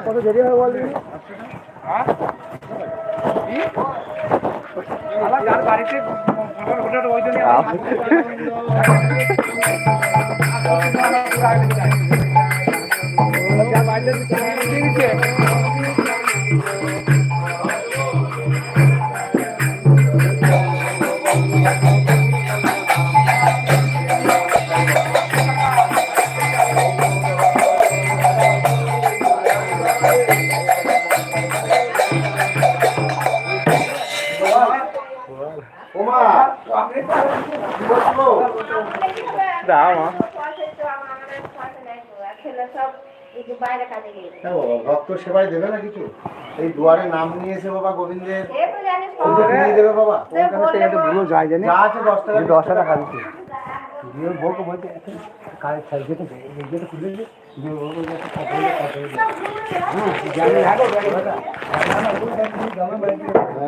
কত দেরি হবে বল আমার বাড়িতে ওই জন্য ওমা দাও মা হ্যাঁ ভক্ত সেবায় দেবে না কিছু এই দুয়ারে নাম নিয়েছে বাবা গোবিন্দের দেবে বাবা যায় দশ টাকা খাচ্ছে বলতে কাজ খুলে জানি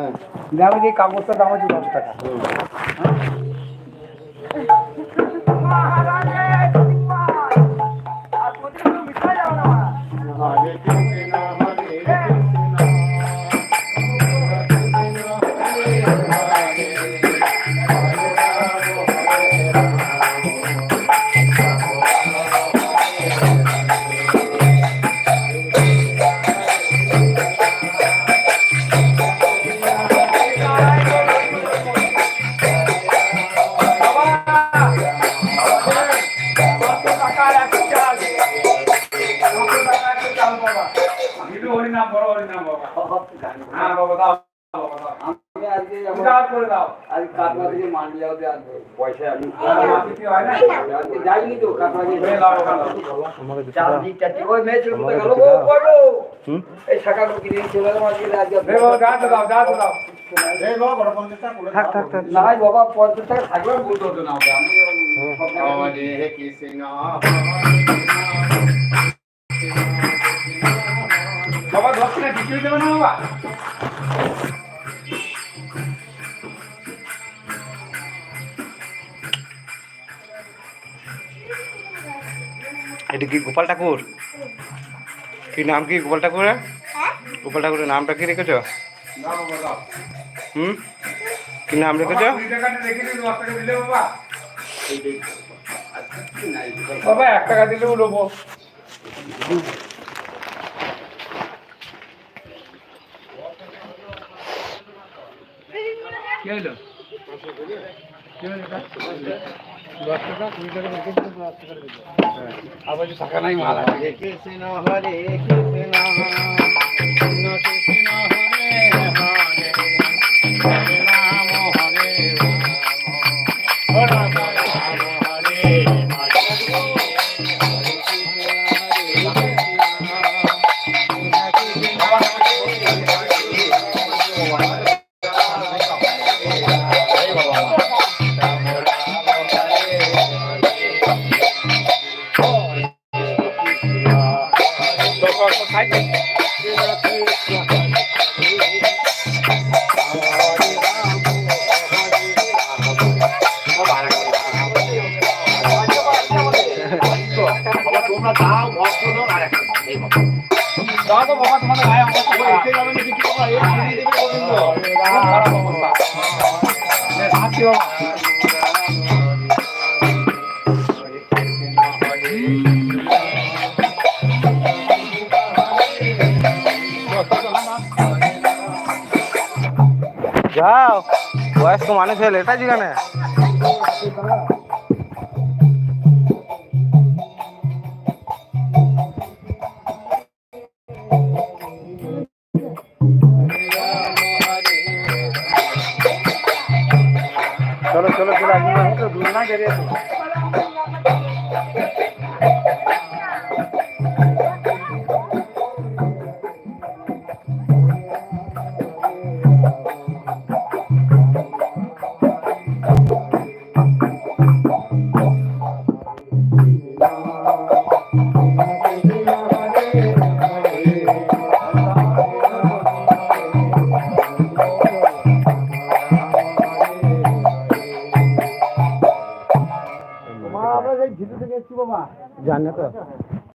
गावात म्हणजे एक कागोदचा गावाची गोष्ट का हो. পয়সা আমি তো কাকড়া থেকে এই শাখা গেল বাবা যা দাও তো দাও এই বাবা বড় থাক নাই বাবা পঞ্চাশ টাকা একবার বলতে হতো না ওকে আমি কৃষ্ণ বাবা দশ টাকা কিছুই দেবে না বাবা? এটা কি গোপাল ঠাকুর? কি নাম কি গোপাল ঠাকুর গোপাল ঠাকুরের নামটা কি রেখেছো? হুম? কি নাম রেখেছো? কুড়ি টাকাটা রেখে দিলে দশ টাকা দিলে বাবা। বাবা এক টাকা দিলেও নেব। কি হলো আবার টাকা নাই কৃষ্ণ হরে কৃষ্ণ হরে হরে দাও ভক্ত লোক আর একটা এই বাবা দাও তো বাবা তোমাদের ভাই আমার ও এসে যাবে না কিছু বাবা এই কিনে দেবে গোবিন্দ খারাপ অবস্থা আসছি বাবা যাও বয়স্ক মানুষ হলে এটা যেখানে চলো চলো চলো একদম দূর না বেরিয়ে এসো। মা